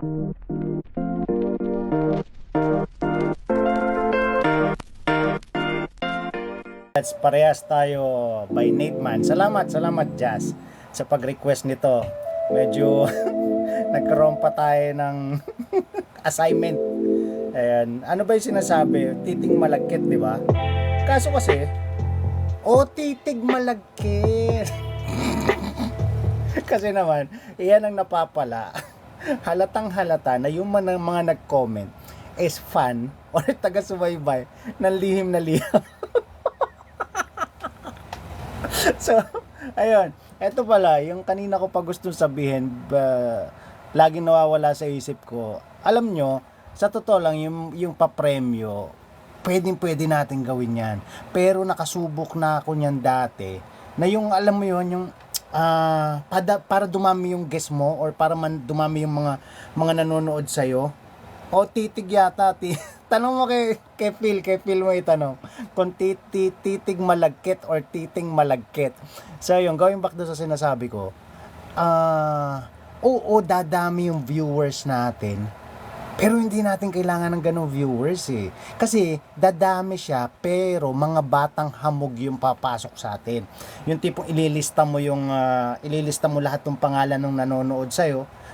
Let's parehas tayo by Nate Man. Salamat, salamat Jazz sa pag-request nito. Medyo nagkaroon pa tayo ng assignment. Ayan. Ano ba yung sinasabi? Titing malagkit, di ba? Kaso kasi, o titig malagkit. kasi naman, iyan ang napapala. Halatang halata na yung mga, mga nag-comment is fan or taga-subaybay ng lihim na lihim. so, ayun. Ito pala, yung kanina ko pa gustong sabihin, ba, laging nawawala sa isip ko. Alam nyo, sa totoo lang, yung, yung papremyo, pwedeng pwede natin gawin yan. Pero nakasubok na ako niyan dati, na yung, alam mo yun, yung, ah, para, para dumami yung guest mo, or para man dumami yung mga, mga nanonood sa'yo, o titig yata, ti tanong mo kay, kay Phil, kay Phil mo itanong, kung titi, titig malagkit or titing malagkit. So yun, going back doon sa sinasabi ko, ah, oo, dadami yung viewers natin, pero hindi natin kailangan ng ganong viewers eh. Kasi dadami siya pero mga batang hamog yung papasok sa atin. Yung tipong ililista mo yung ah, ililista mo lahat ng pangalan ng nanonood sa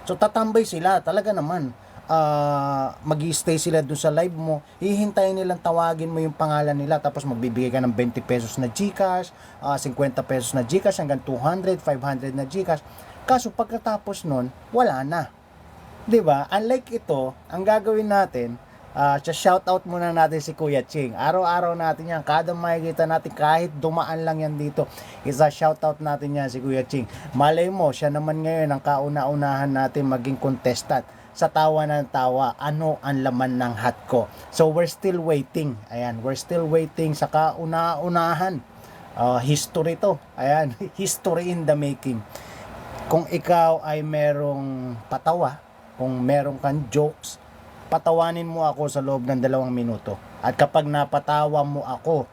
So tatambay sila talaga naman. Ah, magi-stay sila dun sa live mo. Hihintayin nilang tawagin mo yung pangalan nila tapos magbibigay ka ng 20 pesos na GCash, ah, 50 pesos na GCash hanggang 200, 500 na GCash. Kaso pagkatapos nun, wala na. 'Di ba? Unlike ito, ang gagawin natin, ah uh, shout out muna natin si Kuya Ching. Araw-araw natin yan, kada makikita natin kahit dumaan lang yan dito, isa shout out natin yan si Kuya Ching. Malay mo, siya naman ngayon ang kauna-unahan natin maging contestant sa tawa ng tawa, ano ang laman ng hat ko. So we're still waiting. Ayan, we're still waiting sa kauna-unahan. Ah, history to. Ayan, history in the making. Kung ikaw ay merong patawa, kung meron kang jokes, patawanin mo ako sa loob ng dalawang minuto. At kapag napatawa mo ako,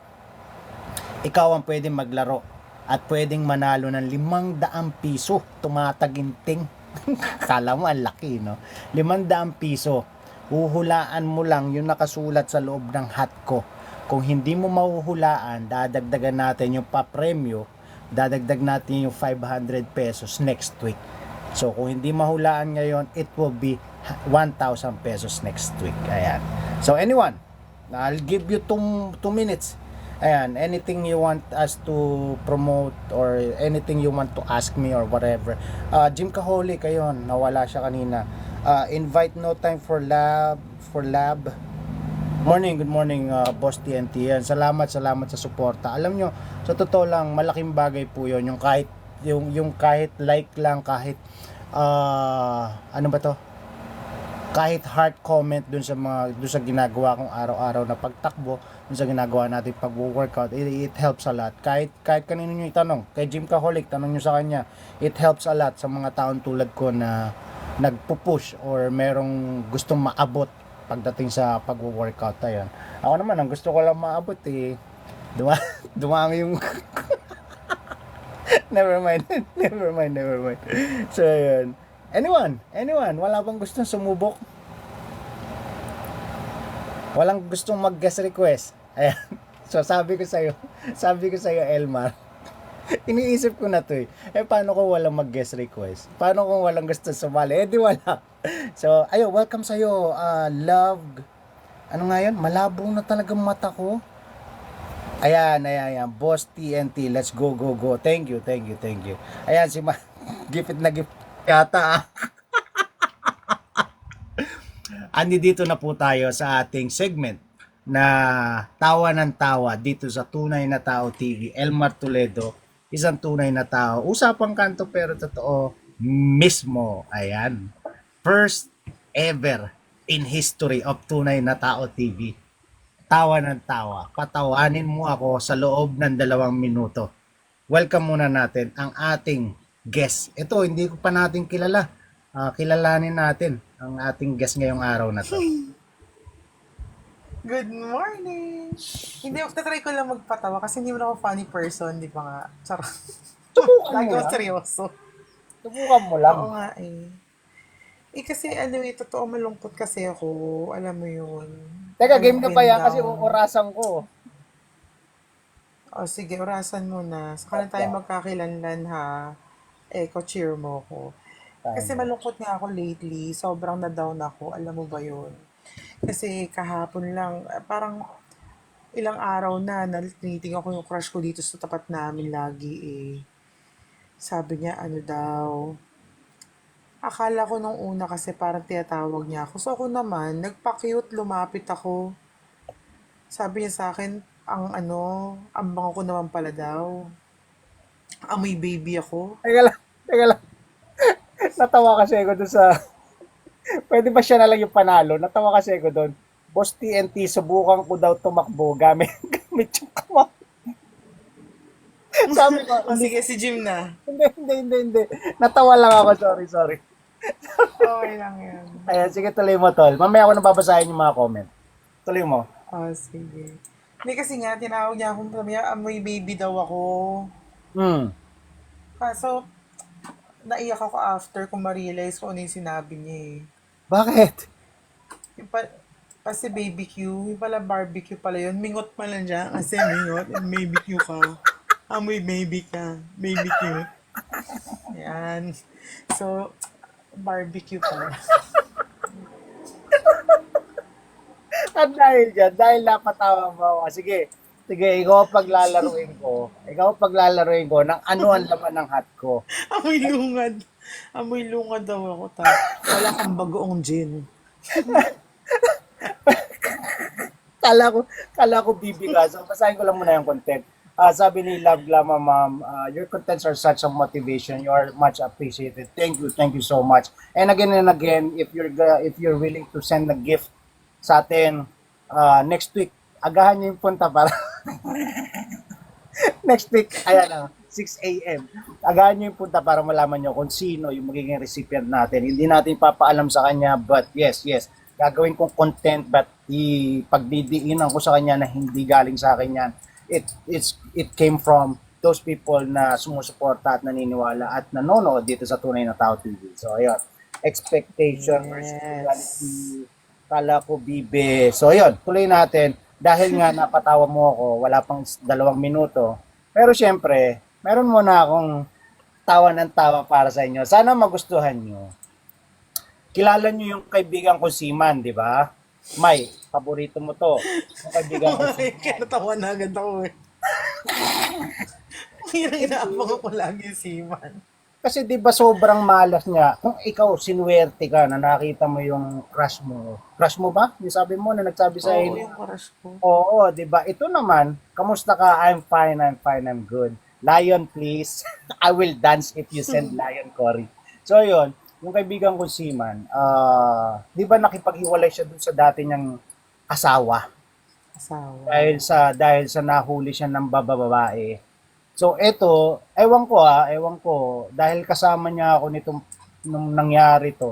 ikaw ang pwedeng maglaro at pwedeng manalo ng limang daang piso tumataginting. Kala mo ang laki, no? Limang daang piso. Huhulaan mo lang yung nakasulat sa loob ng hat ko. Kung hindi mo mahuhulaan, dadagdagan natin yung papremyo, dadagdag natin yung 500 pesos next week. So, kung hindi mahulaan ngayon, it will be 1,000 pesos next week. Ayan. So, anyone, I'll give you 2 minutes. Ayan, anything you want us to promote or anything you want to ask me or whatever. Uh, Jim Kaholic, ayun, nawala siya kanina. Uh, invite no time for lab, for lab. Morning, good morning, uh, Boss TNT. Yan. Salamat, salamat sa suporta. Alam nyo, sa totoo lang, malaking bagay po yun. Yung kahit, yung, yung kahit like lang, kahit, uh, ano ba to? Kahit heart comment dun sa mga, dun sa ginagawa kong araw-araw na pagtakbo, dun sa ginagawa natin pag-workout, it, it helps a lot. Kahit, kahit kanino nyo itanong, kay Jim Kaholic, tanong nyo sa kanya, it helps a lot sa mga taon tulad ko na nagpupush or merong gustong maabot pagdating sa pag-workout ayan. Ako naman, ang gusto ko lang maabot eh, duma dumami yung never mind, never mind, never mind. So, yun. Anyone, anyone, wala bang gustong sumubok? Walang gustong mag-guest request. Ayan. So, sabi ko sa'yo, sabi ko sa'yo, Elmar, iniisip ko na to eh. Eh, paano kung walang mag-guest request? Paano kung walang gusto sumali? Eh, di wala. So, ayo, welcome sa'yo, uh, love, ano nga yun? Malabo na talagang mata ko. Ayan, ayan, ayan. Boss TNT, let's go, go, go. Thank you, thank you, thank you. Ayan, si Ma, gipit na gipit yata ah. Andi dito na po tayo sa ating segment na tawa ng tawa dito sa Tunay na Tao TV. Elmar Toledo, isang tunay na tao. Usapang kanto pero totoo mismo. Ayan. First ever in history of Tunay na Tao TV. Tawa ng tawa. Patawanin mo ako sa loob ng dalawang minuto. Welcome muna natin ang ating guest. Ito, hindi ko pa natin kilala. Ah, kilalanin natin ang ating guest ngayong araw na to. Good morning! Hindi, tatry ko lang magpatawa kasi hindi mo ako funny person, di ba nga? Charot. Subukan Lagi mo lang. seryoso. Subukan mo lang. Oo nga eh. Eh kasi ano eh, totoo malungkot kasi ako. Alam mo yun. Teka, game na Up pa yan kasi orasan ko. O sige, orasan mo na. Saka na tayo magkakilanlan ha. Eh, ko-cheer mo ko. Kasi malungkot nga ako lately. Sobrang na-down ako. Alam mo ba yun? Kasi kahapon lang, ah, parang ilang araw na, naliting ako yung crush ko dito sa tapat namin lagi eh. Sabi niya, ano daw, akala ko nung una kasi parang tinatawag niya ako. So ako naman, nagpa-cute, lumapit ako. Sabi niya sa akin, ang ano, ang bango ko naman pala daw. Amoy baby ako. Teka lang, teka lang. Natawa kasi ako doon sa... Pwede ba siya na lang yung panalo? Natawa kasi ako doon. Boss TNT, subukan ko daw tumakbo gamit, gamit yung kamay. Sabi ko, O sige, si Jim na. hindi, hindi, hindi, hindi. Natawa lang ako, sorry, sorry. Okay lang yan. Ayan, sige, tuloy mo, tol. Mamaya ako nababasahin yung mga comment. Tuloy mo. Oh, sige. Hindi kasi nga, tinawag niya akong sabi niya, amoy baby daw ako. Hmm. Kaso, naiyak ako after kung ma-realize ko ano yung sinabi niya eh. Bakit? Yung pa, kasi baby Q, yung pala barbecue pala yun. Mingot pa lang siya kasi mingot and baby Q ka. Amoy baby ka. Baby Q. Yan. So, barbecue pa. At dahil dyan, dahil napatawa mo ako, sige, sige, ikaw ang paglalaruin ko. Ikaw ang paglalaruin ko ng ano ang laman ng hat ko. Amoy lungad. Amoy lungad daw ako. Ta. Wala kang bagoong gin. Kala ko, kala ko bibiga. So, basahin ko lang muna yung content. Ah, sabi ni Love Glama Ma'am, ah, your contents are such a motivation. You are much appreciated. Thank you, thank you so much. And again and again, if you're if you're willing to send a gift sa atin ah, next week, agahan niyo yung punta para next week, ayan na, 6 a.m. Agahan niyo yung punta para malaman niyo kung sino yung magiging recipient natin. Hindi natin papaalam sa kanya, but yes, yes, gagawin kong content but ipagdidiinan ko sa kanya na hindi galing sa akin yan. It, it's, it came from those people na sumusuporta at naniniwala at nanonood dito sa Tunay na Tao TV. So, ayun. Expectation versus Yes. reality. Kala ko bibe. So, ayun. Tuloy natin. Dahil nga napatawa mo ako, wala pang dalawang minuto. Pero syempre, meron muna akong tawa ng tawa para sa inyo. Sana magustuhan nyo. Kilala nyo yung kaibigan ko si Man, di ba? May, paborito mo to. Yung kaibigan ko si Kaya natawa na agad ako eh. Hirang inaabang ako lagi si Iman. Kasi di ba sobrang malas niya. Kung ikaw sinuwerte ka na nakita mo yung crush mo. Crush mo ba? Yung sabi mo na nagsabi sa Oo, iyo. yung crush ko. Oo, di ba? Ito naman, kamusta ka? I'm fine, I'm fine, I'm good. Lion, please. I will dance if you send Lion, Cory. So, yun. Yung kaibigan ko si Man, ah, di ba nakipaghiwalay siya dun sa dati niyang asawa? Asawa. dahil sa dahil sa nahuli siya ng bababae. So eto, ewan ko ah, ewan ko dahil kasama niya ako nitong nung nangyari to.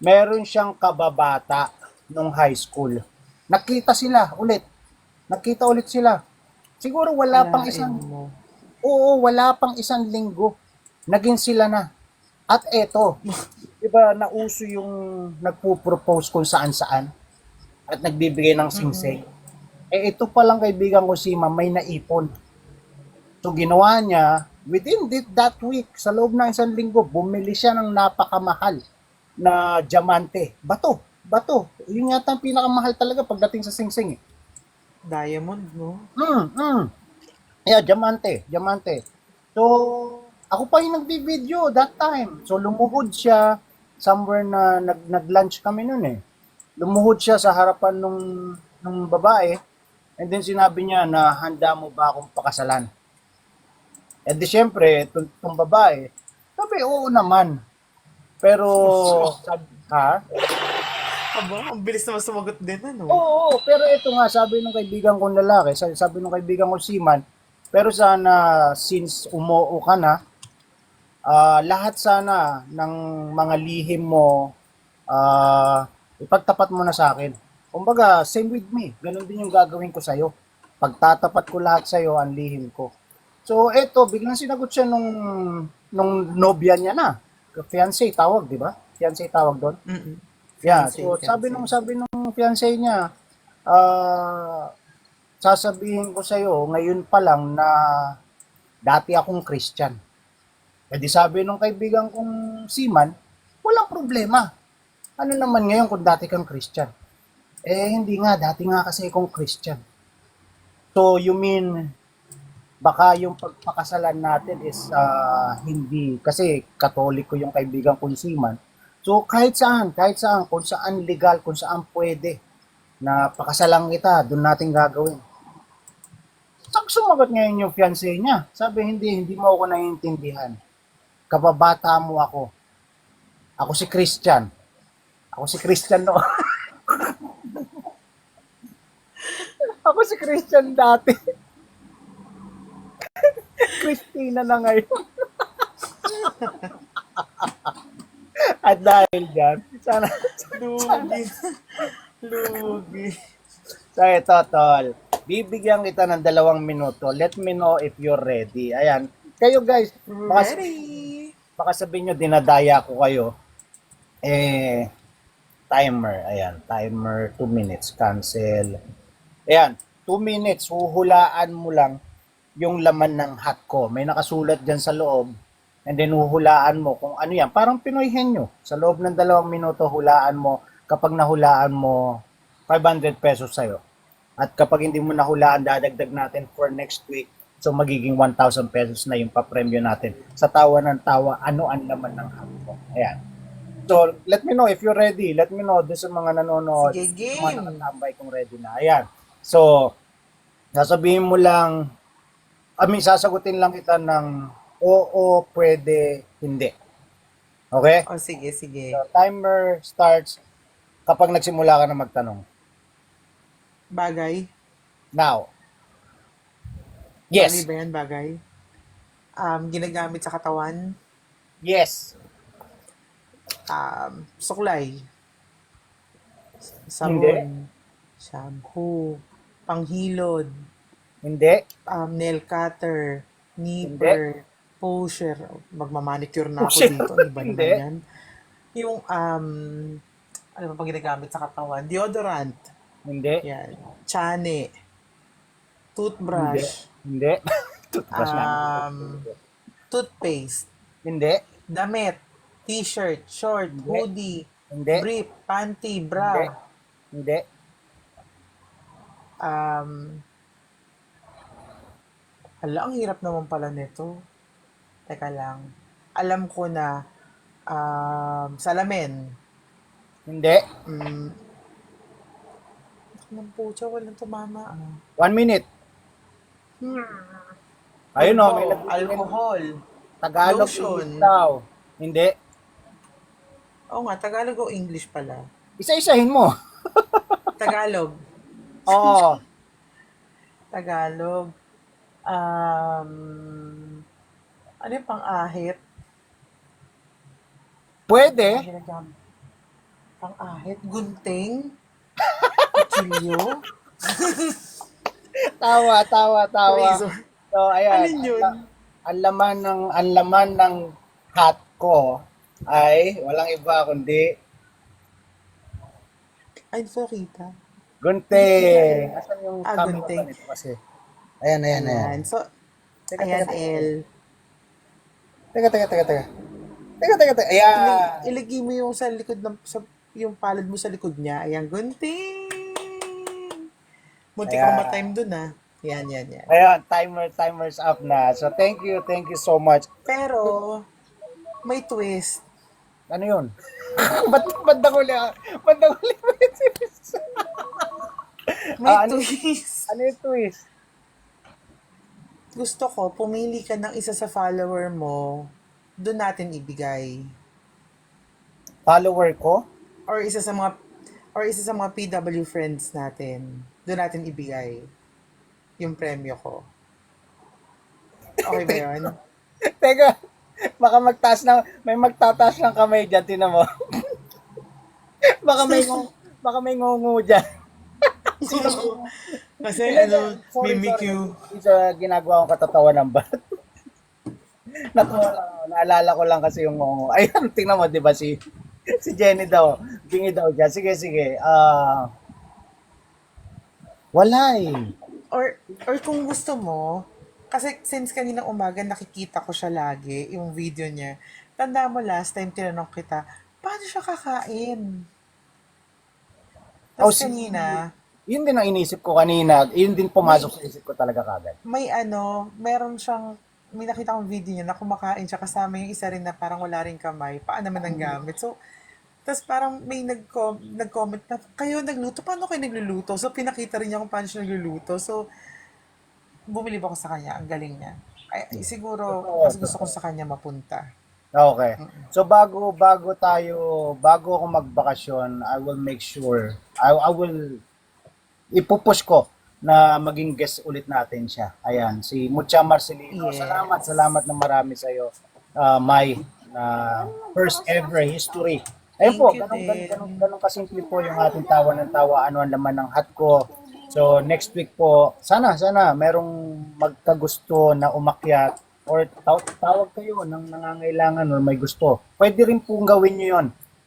Meron siyang kababata nung high school. Nakita sila ulit. Nakita ulit sila. Siguro wala pang Alain isang mo. Oo, wala pang isang linggo. Naging sila na. At eto, 'di ba nauso yung nagpo-propose kung saan-saan at nagbibigay ng singsing. Eh ito pa lang kaibigan ko si Ma'am, may naipon. So ginawa niya, within thi- that week, sa loob ng isang linggo, bumili siya ng napakamahal na diamante. Bato, bato. Yun yata ang pinakamahal talaga pagdating sa singsing. Eh. Diamond, no? Mm, mm. Yeah, diamante, diamante. So, ako pa yung nagbi-video that time. So, lumuhod siya somewhere na nag nag-lunch kami noon eh. Lumuhod siya sa harapan nung nung babae. And then sinabi niya na handa mo ba akong pakasalan? And di syempre, itong, itong babae, sabi, oo naman. Pero, sabi, ha? Aba, ang bilis naman sumagot din, ano? Oo, oo, pero ito nga, sabi ng kaibigan kong lalaki, sabi, sabi ng kaibigan kong Siman, pero sana, since umuo ka na, ah, lahat sana ng mga lihim mo, ah, ipagtapat mo na sa akin. Kumbaga, same with me. Ganon din yung gagawin ko sa'yo. Pagtatapat ko lahat sa'yo, ang lihim ko. So, eto, biglang sinagot siya nung, nung nobya niya na. Fiancé, tawag, di ba? Fiancé tawag doon? Mm-mm. Yeah, Fiancé, so fiancé. sabi nung sabi nung fiancé niya, ah sasabihin ko sa iyo ngayon pa lang na dati akong Christian. E di sabi nung kaibigan kong Siman, walang problema. Ano naman ngayon kung dati kang Christian? Eh hindi nga, dati nga kasi akong Christian. So you mean baka yung pagpakasalan natin is ah, hindi kasi katoliko yung kaibigan kong Siman. So kahit saan, kahit saan, kung saan legal, kung saan pwede na pakasalan kita, doon natin gagawin. Saan sumagot ngayon yung fiancé niya? Sabi, hindi, hindi mo ako naiintindihan. Kababata mo ako. Ako si Christian. Ako si Christian no. ako si Christian dati. Christina na ngayon. At dahil dyan, sana, Lugi. Lugi. So ito, tol. Bibigyan kita ng dalawang minuto. Let me know if you're ready. Ayan. Kayo guys, baka, Ready. Baka sabihin nyo, dinadaya ko kayo. Eh, timer. Ayan, timer, 2 minutes. Cancel. Ayan, 2 minutes. Huhulaan mo lang yung laman ng hat ko. May nakasulat dyan sa loob. And then huhulaan mo kung ano yan. Parang Pinoy henyo. Sa loob ng dalawang minuto, hulaan mo. Kapag nahulaan mo, 500 pesos sa'yo. At kapag hindi mo nahulaan, dadagdag natin for next week. So magiging 1,000 pesos na yung papremyo natin. Sa tawa ng tawa, ano ang laman ng ko. Ayan. So, let me know if you're ready. Let me know doon sa mga nanonood. Sige, Mga game. nakatambay kung ready na. Ayan. So, sasabihin mo lang, I mean, sasagutin lang kita ng oo, pwede, hindi. Okay? O, sige, sige. So, timer starts kapag nagsimula ka na magtanong. Bagay. Now. Ano Yes. ba yan, bagay? Um, ginagamit sa katawan. Yes. Um, suklay. Hindi. Sabon. Shampoo. Panghilod. Hindi. Um, nail cutter. Nipper. Pusher. Magmamanicure na ako Pusher. dito. Ano ba naman Hindi. yan? Yung, um, ano ba pang ginagamit sa katawan? Deodorant. Hindi. Yan. Chane. Toothbrush. Hindi. Toothbrush na. Um, toothpaste. Hindi. Damit. T-shirt. Short. Hindi. Hoodie. Hindi. Brief. Panty. Bra. Hindi. Hindi. Um, hala, ang hirap naman pala nito. Teka lang. Alam ko na um, salamin. Hindi. Mm, ng pucha, walang tumama. Ah. One minute. Ayun o, may Alcohol. nag- Alcohol. Tagalog Lotion. English daw. Hindi. Oo nga, Tagalog o English pala. Isa-isahin mo. Tagalog. Oo. Tagalog. Um, ano yung pang-ahit? Pwede. Pang-ahit? Gunting? Kutsilyo? Tawa, tawa, tawa. So, ayan. Alin yun? Ang, ang laman ng ang laman ng hat ko ay walang iba kundi Ay, sorry ta. gunting. Asan yung Ah, camera pa nito kasi? Ayan, ayan, ayan. Ayan. So, Teka, ayan, teka, L. Teka, teka, teka, teka. Teka, teka, teka. Ayan. Ilagay mo yung sa likod ng, sa, yung palad mo sa likod niya. Ayan, gunting. Munti kang ma-time dun ah. Yan, yan, yan. Ayan, timer, timer's up na. So, thank you, thank you so much. Pero, may twist. Ano yun? ba't, ba't na huli? Ba't na huli? May Ah, ano- twist. ano yung twist? Gusto ko, pumili ka ng isa sa follower mo, doon natin ibigay. Follower ko? Or isa sa mga or isa sa mga PW friends natin, doon natin ibigay yung premyo ko. Okay ba yun? Teka, baka magtaas ng, may magtataas ng kamay dyan, tinan mo. baka may, baka may ngungu dyan. Kasi ano, sorry, mimic sorry. sa ginagawa kong katatawa ng bat. Natuwa lang. Naalala ko lang kasi yung ngungu. Ayun, tingnan mo, di ba si, si Jenny daw. Bingi daw dyan. Sige, sige. Ah, wala eh. Or, or kung gusto mo, kasi since kanina umaga nakikita ko siya lagi, yung video niya, tanda mo last time tinanong kita, paano siya kakain? Oh, Tapos si- kanina, Yun din ang inisip ko kanina. Yun din pumasok sa isip ko talaga kagad. may ano, meron siyang, may nakita akong video niya na kumakain siya kasama yung isa rin na parang wala rin kamay. Paano naman ang gamit? So, tapos parang may nag-com- nag-comment na, kayo nagluto, paano kayo nagluluto? So, pinakita rin niya kung paano siya nagluluto. So, bumilib ako sa kanya. Ang galing niya. Ay, siguro, mas gusto ko sa kanya mapunta. Okay. So bago bago tayo bago ako magbakasyon, I will make sure I, I will ipupush ko na maging guest ulit natin siya. Ayan, si Mucha Marcelino. Yes. Salamat, salamat na marami sa iyo. Uh, my na first ever history. Ayun po, ganun, ganun, ganun, ganun kasimple po yung ating tawa ng tawa, ano ang laman ng hat ko. So next week po, sana, sana, merong magkagusto na umakyat or taw- tawag kayo ng nangangailangan or may gusto. Pwede rin pong gawin nyo yon.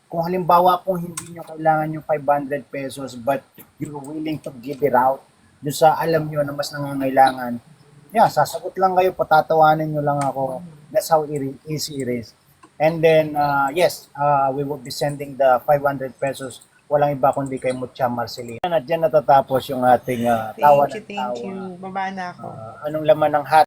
Kung halimbawa pong hindi nyo kailangan yung 500 pesos but you're willing to give it out doon sa alam nyo na mas nangangailangan, yeah, sasagot lang kayo, patatawanan nyo lang ako. That's how easy it is. And then, uh, yes, uh, we will be sending the 500 pesos. Walang iba kundi kay Mucha Marcelino. At dyan natatapos yung ating uh, tawa Thank you, ng thank tawa. you. Baba na ako. Uh, anong laman ng hat